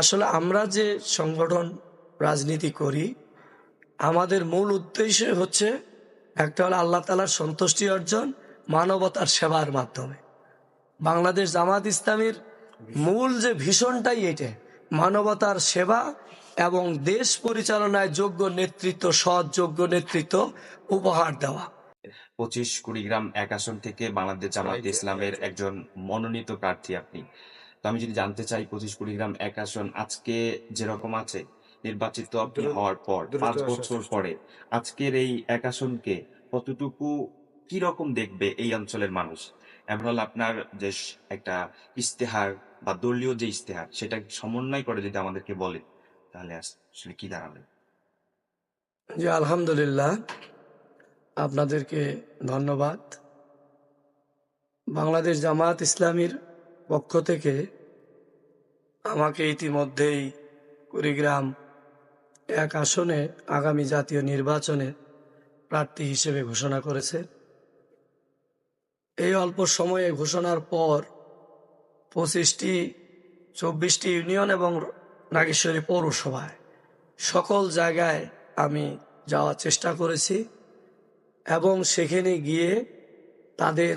আসলে আমরা যে সংগঠন রাজনীতি করি আমাদের মূল উদ্দেশ্য হচ্ছে একটা হলো আল্লাহ তালার সন্তুষ্টি অর্জন মানবতার সেবার মাধ্যমে। বাংলাদেশ জামাত ইসলামীর মূল যে ভীষণটাই এটা মানবতার সেবা এবং দেশ পরিচালনায় যোগ্য নেতৃত্ব সৎ যোগ্য নেতৃত্ব উপহার দেওয়া। পঁচিশ কুড়িগ্রাম এক আসন থেকে বাংলাদেশ জামাত ইসলামের একজন মনোনীত প্রার্থী আপনি। তো আমি যদি জানতে চাই পঁচিশ কুড়িগ্রাম এক আসন আজকে যেরকম আছে নির্বাচিত আপনি হওয়ার পর পাঁচ বছর পরে আজকের এই এক আসনকে কতটুকু কি রকম দেখবে এই অঞ্চলের মানুষ? এমন আপনার যে একটা ইস্তেহার বা দলীয় যে ইস্তেহার সেটা সমন্বয় করে যদি আমাদেরকে বলে তাহলে আসলে কি দাঁড়াবে? জি আলহামদুলিল্লাহ। আপনাদেরকে ধন্যবাদ। বাংলাদেশ জামাত ইসলামীর পক্ষ থেকে আমাকে ইতিমধ্যেই কুড়িগ্রাম এক আসনে আগামী জাতীয় নির্বাচনে প্রার্থী হিসেবে ঘোষণা করেছে। এই অল্প সময়ে ঘোষণার পর পঁচিশটি, চব্বিশটি ইউনিয়ন এবং নাগেশ্বরী পৌরসভায় সকল জায়গায় আমি যাওয়ার চেষ্টা করেছি এবং সেখানে গিয়ে তাদের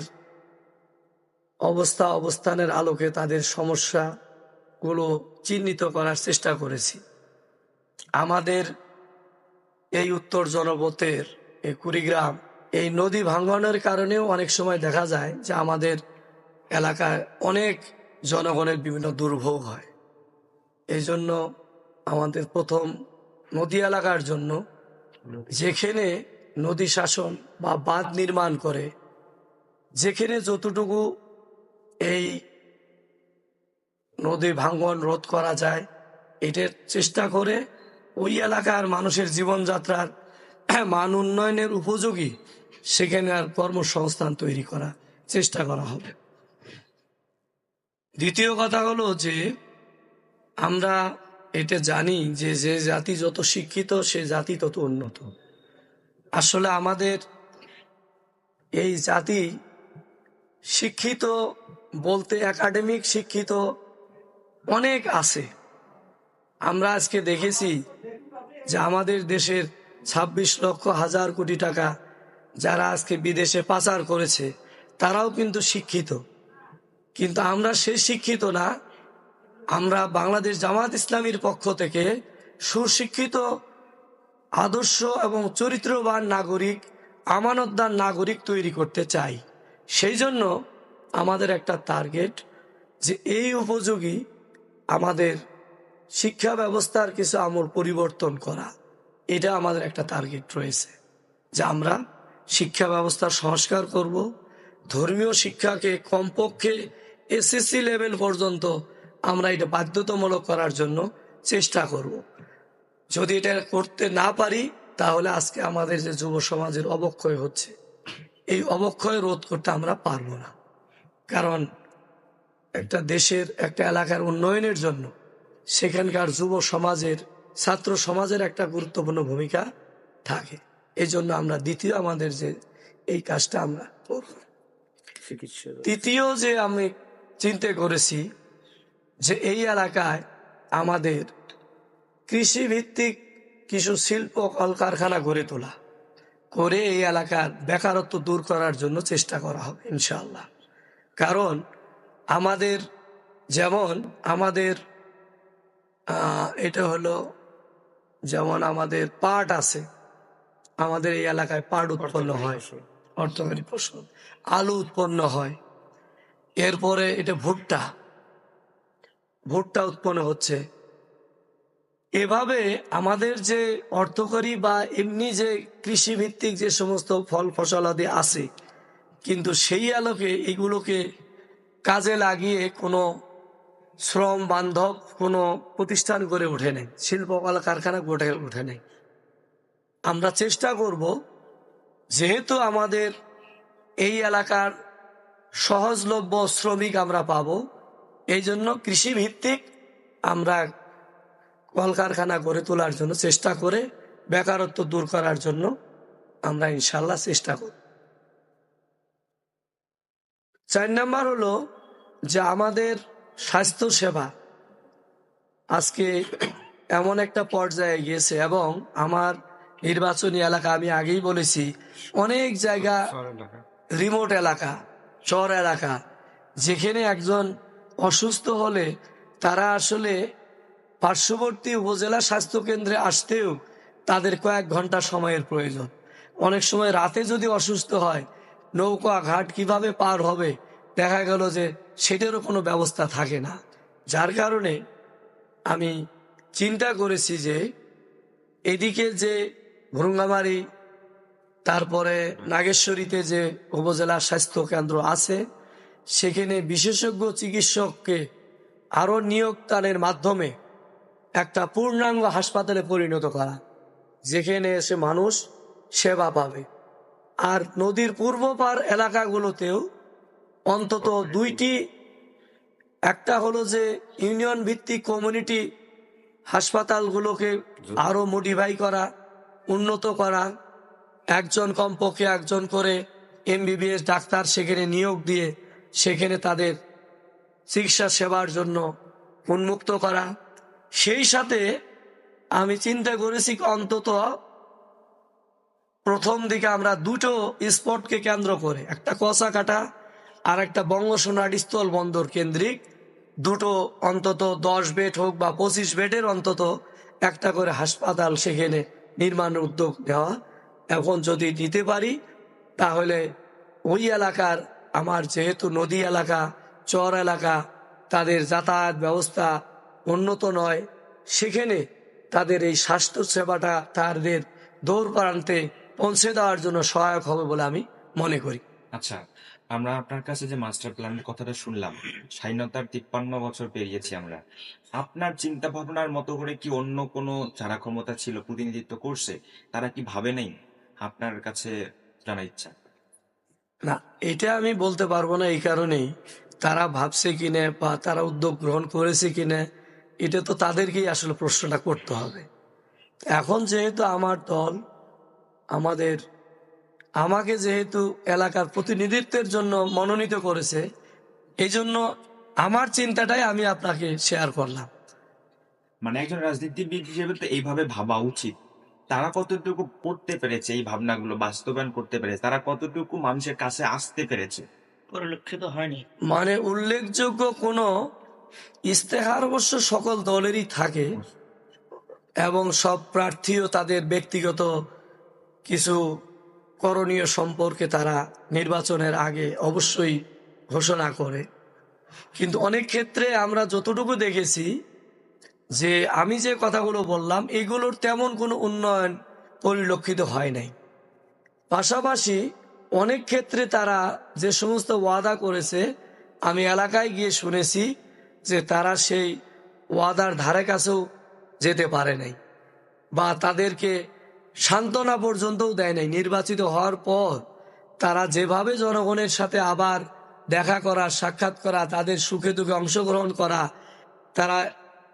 অবস্থা অবস্থানের আলোকে তাদের সমস্যাগুলো চিহ্নিত করার চেষ্টা করেছি। আমাদের এই উত্তর জনপথের এই কুড়িগ্রাম, এই নদী ভাঙ্গনের কারণেও অনেক সময় দেখা যায় যে আমাদের এলাকায় অনেক জনগণের বিভিন্ন দুর্ভোগ হয়। এই জন্য আমাদের প্রথম নদী এলাকার জন্য যেখানে নদী শাসন বা বাঁধ নির্মাণ করে, যেখানে যতটুকু এই নদী ভাঙ্গন রোধ করা যায়। এটার চেষ্টা করে ওই এলাকার মানুষের জীবনযাত্রার মান উন্নয়নের উপযোগী, সেখানে আর কর্মসংস্থান তৈরি করা চেষ্টা করা হবে। দ্বিতীয় কথা হলো যে, আমরা এটা জানি যে যে জাতি যত শিক্ষিত, সে জাতি তত উন্নত। আসলে আমাদের এই জাতি শিক্ষিত বলতে একাডেমিক শিক্ষিত অনেক আছে। আমরা আজকে দেখেছি যে আমাদের দেশের ২৬ লক্ষ হাজার কোটি টাকা যারা আজকে বিদেশে পাচার করেছে, তারাও কিন্তু শিক্ষিত। কিন্তু আমরা সে শিক্ষিত না, আমরা বাংলাদেশ জামাত ইসলামীর পক্ষ থেকে সুশিক্ষিত, আদর্শ এবং চরিত্রবান নাগরিক, আমানতদার নাগরিক তৈরি করতে চাই। সেই জন্য আমাদের একটা টার্গেট যে এই উপযোগী আমাদের শিক্ষা ব্যবস্থার কিছু আমল পরিবর্তন করা। এটা আমাদের একটা টার্গেট রয়েছে। যে আমরা শিক্ষা ব্যবস্থার সংস্কার করব, ধর্মীয় শিক্ষাকে কমপক্ষে এসএসসি লেভেল পর্যন্ত আমরা এটা বাধ্যতামূলক করার জন্য চেষ্টা করব। যদি এটা করতে না পারি, তাহলে আজকে আমাদের যে যুব সমাজের অবক্ষয় হচ্ছে, এই অবক্ষয় রোধ করতে আমরা পারব না। কারণ একটা দেশের একটা এলাকার উন্নয়নের জন্য সেখানকার যুব সমাজের ছাত্র সমাজের একটা গুরুত্বপূর্ণ ভূমিকা থাকে। এই জন্য আমরা দ্বিতীয় আমাদের যে এই কাজটা আমরা করব। তৃতীয় যে আমি চিন্তা করেছি যে এই এলাকায় আমাদের কৃষি ভিত্তিক কিছু শিল্প কলকারখানা গড়ে তোলা করে এই এলাকার বেকারত্ব দূর করার জন্য চেষ্টা করা হবে ইনশাল্লাহ কারণ আমাদের যেমন আমাদের এটা হলো যেমন আমাদের পাট আছে আমাদের এই এলাকায় পাট উৎপন্ন হয় অর্থকরী ফসল। আলু উৎপন্ন হয়। এরপরে এটা ভুট্টা। ভুট্টা উৎপন্ন হচ্ছে। এভাবে আমাদের যে অর্থকরী বা এমনি যে কৃষিভিত্তিক যে সমস্ত ফল ফসলাদি আছে কিন্তু সেই আলোকে এগুলোকে কাজে লাগিয়ে কোনো শ্রম বান্ধব, কোনো প্রতিষ্ঠান গড়ে ওঠে নেই। শিল্প কারখানা গড়ে ওঠে নেই। আমরা চেষ্টা করব, যেহেতু আমাদের এই এলাকার সহজলভ্য শ্রমিক আমরা পাবো, এই জন্য কৃষিভিত্তিক আমরা কলকারখানা গড়ে তোলার জন্য চেষ্টা করে বেকারত্ব দূর করার জন্য আমরা ইনশাল্লাহ চেষ্টা করব। চার নাম্বার হলো যে আমাদের স্বাস্থ্য সেবা আজকে এমন একটা পর্যায়ে গিয়েছে এবং আমার নির্বাচনী এলাকা আমি আগেই বলেছি অনেক জায়গা রিমোট এলাকা। চর এলাকা যেখানে একজন অসুস্থ হলে তারা আসলে পার্শ্ববর্তী উপজেলা স্বাস্থ্য কেন্দ্রে আসতেও তাদের কয়েক ঘণ্টা সময়ের প্রয়োজন। অনেক সময় রাতে যদি অসুস্থ হয় নৌকা ঘাট কীভাবে পার হবে? দেখা গেল যে সেটারও কোনো ব্যবস্থা থাকে না। যার কারণে আমি চিন্তা করেছি যে এদিকে যে ভ্রুঙ্গামারি, তারপরে নাগেশ্বরীতে যে উপজেলা স্বাস্থ্য কেন্দ্র আছে, সেখানে বিশেষজ্ঞ চিকিৎসককে আরও নিয়োগদানের মাধ্যমে একটা পূর্ণাঙ্গ হাসপাতালে পরিণত করা, যেখানে এসে মানুষ সেবা পাবে। আর নদীর পূর্ব পার এলাকাগুলোতেও অন্তত দুইটি। একটা হলো যে ইউনিয়ন ভিত্তিক কমিউনিটি হাসপাতালগুলোকে আরও মডিফাই করা উন্নত করা একজন কমপক্ষে একজন করে এমবিবিএস ডাক্তার সেখানে নিয়োগ দিয়ে সেখানে তাদের চিকিৎসা সেবার জন্য উন্মুক্ত করা। সেই সাথে আমি চিন্তা করেছি অন্তত প্রথম দিকে আমরা দুটো স্পটকে কেন্দ্র করে, একটা কষা কাটা আর একটা বঙ্গসোনার স্থল বন্দর কেন্দ্রিক। দুটো অন্তত দশ বেড হোক বা পঁচিশ বেডের অন্তত একটা করে হাসপাতাল সেখানে নির্মাণের উদ্যোগ নেওয়া। এখন যদি নিতে পারি, তাহলে ওই এলাকার, আমার যেহেতু নদী এলাকা, চর এলাকা, তাদের যাতায়াত ব্যবস্থা উন্নত নয়, সেখানে তাদের এই স্বাস্থ্য সেবাটা তাদের দৌড় প্রান্তে পৌঁছে দেওয়ার জন্য সহায়ক হবে বলে আমি মনে করি। আচ্ছা আমরা আপনার কাছে যে মাস্টার প্ল্যানের কথাটা শুনলাম স্বাধীনতার তিপ্পান্ন বছর পেরিয়েছি আমরা। আপনার চিন্তা ভাবনার মতো করে কি অন্য কোনো যারা ক্ষমতা ছিল প্রতিনিধিত্ব করছে তারা কি ভাবে নাই? আপনার কাছে জানা ইচ্ছা। না এটা আমি বলতে পারব না এই কারণেই। তারা ভাবছে কিনা বা তারা উদ্যোগ গ্রহণ করেছে কিনে এটা তো তাদেরকেই আসলে প্রশ্নটা করতে হবে। এখন যেহেতু আমার দল আমাদের আমাকে যেহেতু এলাকার প্রতিনিধিত্বের জন্য মনোনীত করেছে এই জন্য আমার চিন্তাটাই আমি আপনাকে শেয়ার করলাম। মানে একজন রাজনীতিবিদ হিসেবে তো এইভাবে ভাবা উচিত। তারা কতটুকু করতে পেরেছে এই ভাবনাগুলো বাস্তবায়ন করতে পেরেছে তারা কতটুকু মানুষের কাছে আসতে পেরেছে? পরিলক্ষিত হয়নি। মানে উল্লেখযোগ্য কোনো ইস্তেহার অবশ্য সকল দলেরই থাকে এবং সব প্রার্থীও তাদের ব্যক্তিগত কিছু করণীয় সম্পর্কে তারা নির্বাচনের আগে অবশ্যই ঘোষণা করে। কিন্তু অনেক ক্ষেত্রে আমরা যতটুকু দেখেছি যে আমি যে কথাগুলো বললাম, এগুলোর তেমন কোনো উন্নয়ন পরিলক্ষিত হয় নাই। পাশাপাশি অনেক ক্ষেত্রে তারা যে সমস্ত ওয়াদা করেছে, আমি এলাকায় গিয়ে শুনেছি যে তারা সেই ওয়াদার ধারে কাছেও যেতে পারে নাই বা তাদেরকে সান্ত্বনা পর্যন্তও দেয় নাই। নির্বাচিত হওয়ার পর তারা যেভাবে জনগণের সাথে আবার দেখা করা, সাক্ষাৎ করা, তাদের সুখে দুঃখে অংশগ্রহণ করা, তারা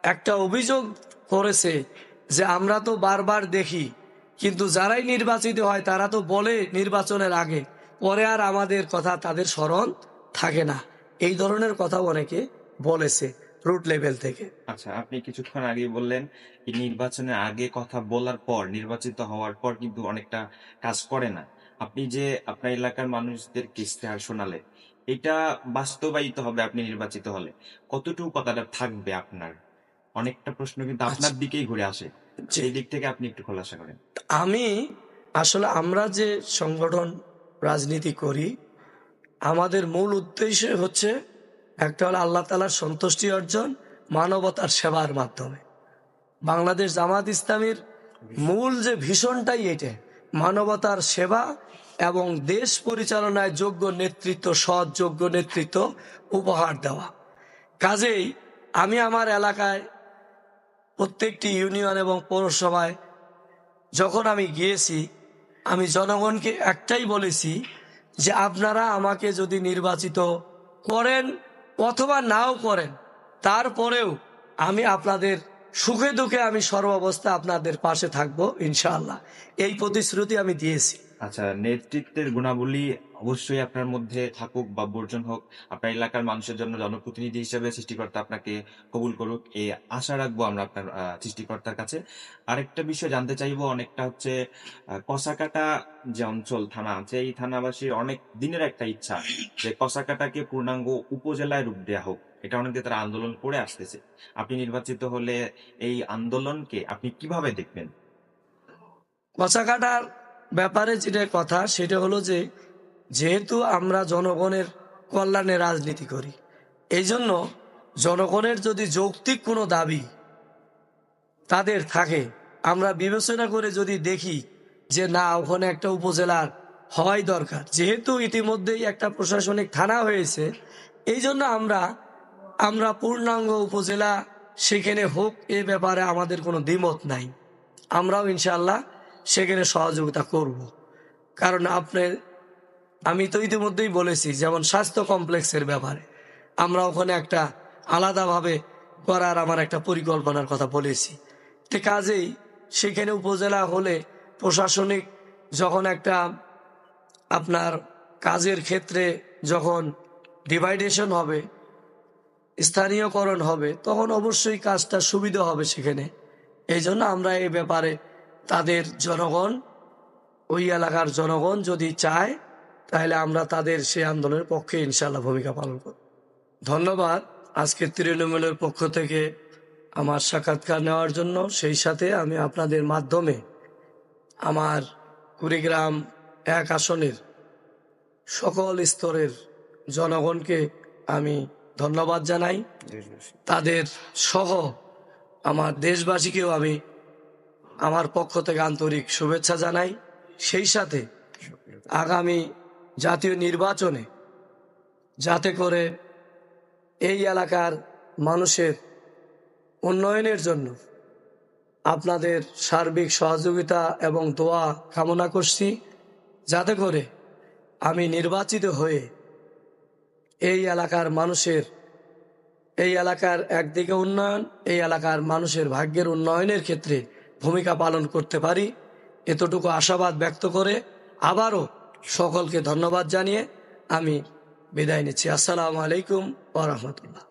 একটা অভিযোগ করেছে যে আমরা তো বারবার দেখি, কিন্তু যারাই নির্বাচিত হয় তারা তো বলে নির্বাচনের আগে, পরে আর আমাদের কথা তাদের স্মরণ থাকে না। এই ধরনের কথা অনেকে বলেছে। রুট লেভেল থেকে। আচ্ছা আপনি কিছুক্ষণ আগে বললেন নির্বাচনের আগে কথা বলার পর নির্বাচিত হওয়ার পর কিন্তু অনেকটা কাজ করে না। আপনি যে আপনার এলাকার মানুষদের ইস্তেহার শোনালে এটা বাস্তবায়িত হবে আপনি নির্বাচিত হলে। কতটুকু কথাটা থাকবে আপনার? অনেকটা প্রশ্ন কিন্তু আপনার দিকেই ঘুরে আসে। সেই দিক থেকে আপনি একটু খোলাসা করেন। আমি আসলে আমরা যে সংগঠন রাজনীতি করি আমাদের মূল উদ্দেশ্য হচ্ছে একটা হলো আল্লাহ তালার সন্তুষ্টি অর্জন মানবতার সেবার মাধ্যমে। বাংলাদেশ জামাত ইসলামীর মূল যে ভীষণটাই এটা মানবতার সেবা এবং দেশ পরিচালনায় যোগ্য নেতৃত্ব, সৎ যোগ্য নেতৃত্ব উপহার দেওয়া। কাজেই আমি আমার এলাকায় প্রত্যেকটি ইউনিয়ন এবং পৌরসভায় যখন আমি গিয়েছি, আমি জনগণকে একটাই বলেছি যে আপনারা আমাকে যদি নির্বাচিত করেন অথবা নাও করেন, তারপরেও আমি আপনাদের সুখে দুঃখে আমি সর্বাবস্থা আপনাদের পাশে থাকব ইনশাল্লাহ এই প্রতিশ্রুতি আমি দিয়েছি। আচ্ছা নেতৃত্বের গুণাবলী অবশ্যই আপনার মধ্যে থাকুক বা বর্জন হোক। আপনার এলাকার মানুষের জন্য জনপ্রতিনিধি হিসেবে সৃষ্টিকর্তা আপনাকে কবুল করুক এই আশা রাখব আমরা আপনার সৃষ্টিকর্তার কাছে। আরেকটা বিষয় জানতে চাইব অনেকটা হচ্ছে কসাকাটা যে অঞ্চল, থানা আছে এই থানাবাসীর অনেক দিনের একটা ইচ্ছা যে কসাকাটাকে পূর্ণাঙ্গ উপজেলায় রূপ দেওয়া হোক, এটা অনেকে তারা আন্দোলন করে আসতেছে। আপনি নির্বাচিত হলে এই আন্দোলনকে আপনি কীভাবে দেখবেন? কচাকাটার ব্যাপারে যেটা কথা, সেটা হলো যে, যেহেতু আমরা জনগণের কল্যাণে রাজনীতি করি এই জন্য জনগণের যদি যৌক্তিক কোনো দাবি তাদের থাকে, আমরা বিবেচনা করে যদি দেখি যে না, ওখানে একটা উপজেলার হওয়াই দরকার, যেহেতু ইতিমধ্যেই একটা প্রশাসনিক থানা হয়েছে এই জন্য আমরা আমরা পূর্ণাঙ্গ উপজেলা সেখানে হোক, এ ব্যাপারে আমাদের কোনো দ্বিমত নাই। আমরাও ইনশাল্লাহ সেখানে সহযোগিতা করব। কারণ আপনি আমি তো ইতিমধ্যেই বলেছি, যেমন স্বাস্থ্য কমপ্লেক্সের ব্যাপারে। আমরা ওখানে একটা আলাদাভাবে করার আমার একটা পরিকল্পনার কথা বলেছি। তো কাজেই সেখানে উপজেলা হলে প্রশাসনিক যখন একটা আপনার কাজের ক্ষেত্রে যখন ডিভাইডেশন হবে, স্থানীয়করণ হবে, তখন অবশ্যই কাজটা সুবিধা হবে সেখানে। এই জন্য আমরা এই ব্যাপারে তাদের জনগণ ওই এলাকার জনগণ যদি চায় তাহলে আমরা তাদের সেই আন্দোলনের পক্ষে ইনশাল্লাহ ভূমিকা পালন করব। ধন্যবাদ আজকে তৃণমূলের পক্ষ থেকে আমার সাক্ষাৎকার নেওয়ার জন্য। সেই সাথে আমি আপনাদের মাধ্যমে আমার কুড়িগ্রাম এক আসনের সকল স্তরের জনগণকে আমি ধন্যবাদ জানাই। তাদের সহ আমার দেশবাসীকেও আমি আমার পক্ষ থেকে আন্তরিক শুভেচ্ছা জানাই। সেই সাথে আগামী জাতীয় নির্বাচনে যাতে করে এই এলাকার মানুষের উন্নয়নের জন্য আপনাদের সার্বিক সহযোগিতা এবং দোয়া কামনা করছি, যাতে করে আমি নির্বাচিত হয়ে এই এলাকার মানুষের, এই এলাকার একদিকে উন্নয়ন, এই এলাকার মানুষের ভাগ্যের উন্নয়নের ক্ষেত্রে ভূমিকা পালন করতে পারি। এতটুকু আশাবাদ ব্যক্ত করে আবারও সকলকে ধন্যবাদ জানিয়ে আমি বিদায় নিচ্ছি। আসসালামু আলাইকুম ওরহমতুল্লাহ